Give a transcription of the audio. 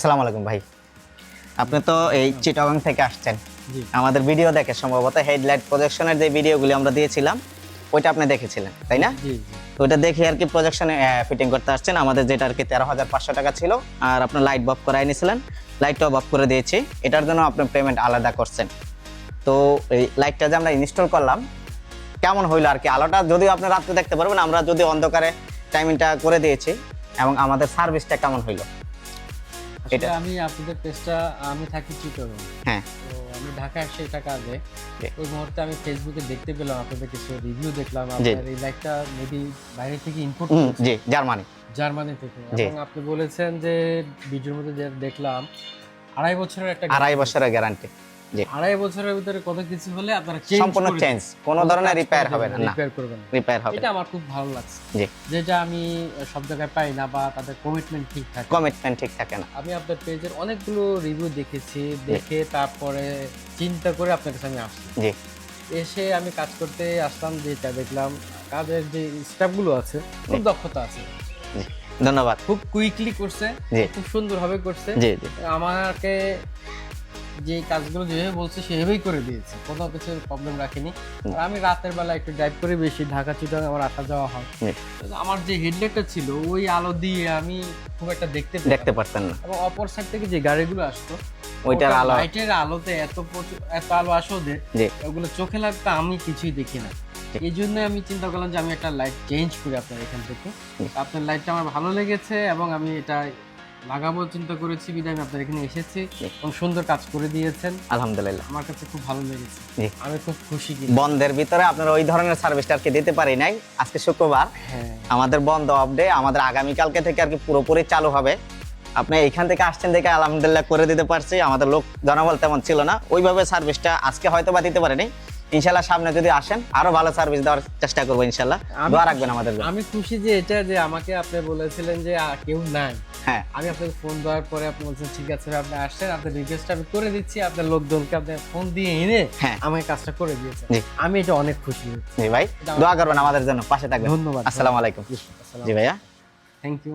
আসসালামু আলাইকুম ভাই। আপনি তো এই চিটাগাং থেকে আসছেন। আমাদের ভিডিও দেখে সম্ভবত হেডলাইট প্রজেকশনের যে ভিডিওগুলি আমরা দিয়েছিলাম ওইটা আপনি দেখেছিলেন তাই না? ওইটা দেখে আর কি প্রজেকশনে ফিটিং করতে আসছেন। আমাদের যেটা আর কি তেরো হাজার পাঁচশো টাকা ছিল আর আপনার লাইট বফ করাই নিয়েছিলেন। লাইটটাও বফ করে দিয়েছি। এটার জন্য আপনি পেমেন্ট আলাদা করছেন। তো এই লাইটটা যে আমরা ইনস্টল করলাম কেমন হইল আর কি? আলোটা যদিও আপনি রাত্রে দেখতে পারবেন আমরা যদি অন্ধকারে টাইমিংটা করে দিয়েছি এবং আমাদের সার্ভিসটা কেমন হইল? এটা- আমি আপনাদের পেজটা আমি থাকি চিটাগং হ্যাঁ। তো আমি ঢাকা আসছি এটা কাজে। ওই মুহূর্তে আমি ফেসবুকে দেখতে পেলাম আপনাদের কিছু রিভিউ দেখলাম আপনাদের আপনার এই লাইকটা মেবি বাইরে থেকে ইম্পোর্ট জি জার্মানি। জার্মানি থেকে। এবং আপনি বলেছেন যে ভিডিওর মধ্যে যে দেখলাম আড়াই বছরের একটা আড়াই বছরের গ্যারান্টি আড়াই বছরের ভিতরে কত কিছু হলে আপনারা সম্পূর্ণ চেঞ্জ কোনো ধরনের রিপেয়ার হবে না। রিপেয়ার করবেন রিপেয়ার হবে এটা আমার খুব ভালো লাগছে। জি। যেটা আমি সব জায়গায় পাই না বা তাদের কমিটমেন্ট ঠিক থাকে কমিটমেন্ট ঠিক থাকে না। আমি আপনার পেজের অনেকগুলো রিভিউ দেখেছি দেখে তারপরে চিন্তা করে আপনার কাছে আমি আসছি। জি। এসে আমি কাজ করতে আসলাম যেটা দেখলাম কাজের যে স্টাফগুলো আছে খুব দক্ষতা আছে। ধন্যবাদ। খুব কুইকলি করছে। খুব সুন্দরভাবে করছে। আমাকে যে কাজগুলো যেভাবে বলছে সেভাবেই করে দিয়েছে। কোনো কিছু প্রবলেম রাখিনি। আর আমি রাতের বেলা একটু ড্রাইভ করে বেশি ঢাকা চিটাং আমার আসা যাওয়া হয়। আমার যে হেডলাইটটা ছিল ওই আলো দিয়ে আমি খুব একটা দেখতে দেখতে পারতেন না। এবং অপর সাইড থেকে যে গাড়িগুলো আসতো ওইটার আলো লাইটের আলোতে এত এত আলো আসো জি। ওগুলো চোখে লাগতো আমি কিছুই দেখি না। এই জন্য আমি চিন্তা করলাম যে আমি একটা লাইট চেঞ্জ করি আপনার এখান থেকে। আপনার লাইটটা আমার ভালো লেগেছে এবং আমি এটা লাগাবো চিন্তা করেছি বিধায় আমি আপনার এখানে এসেছি এবং সুন্দর কাজ করে দিয়েছেন। আলহামদুলিল্লাহ। আমার কাছে খুব ভালো লেগেছে। আমি খুব খুশি বন্ধের ভিতরে আপনারা ওই ধরনের সার্ভিসটা আর কি দিতে পারি নাই। আজকে শুক্রবার। হ্যাঁ। আমাদের বন্ধ অফ ডে আমাদের আগামীকালকে থেকে আর কি পুরোপুরি চালু হবে। আপনি এইখান থেকে আসছেন দেখে আলহামদুলিল্লাহ করে দিতে পারছি। আমাদের লোক জনবল তেমন ছিল না। ওইভাবে সার্ভিসটা আজকে হয়তো বা দিতে পারেনি। ইনশাল্লাহ সামনে যদি আসেন আরও ভালো সার্ভিস দেওয়ার চেষ্টা করব ইনশাল্লাহ দোয়া রাখবেন আমাদের আমি খুশি যে এটা যে আমাকে আপনি বলেছিলেন যে কেউ নাই। হ্যাঁ। আমি আপনাকে ফোন দেওয়ার পরে আপনি বলছেন ঠিক আছে আপনি আসছেন আপনার রিকোয়েস্ট আমি করে দিচ্ছি আপনার লোকজনকে আপনি ফোন দিয়ে এনে হ্যাঁ। আমাকে কাজটা করে দিয়েছেন। আমি এটা অনেক খুশি জি ভাই দোয়া করবেন আমাদের জন্য পাশে থাকবেন। ধন্যবাদ। আসসালামু আলাইকুম। জি ভাইয়া। Thank you.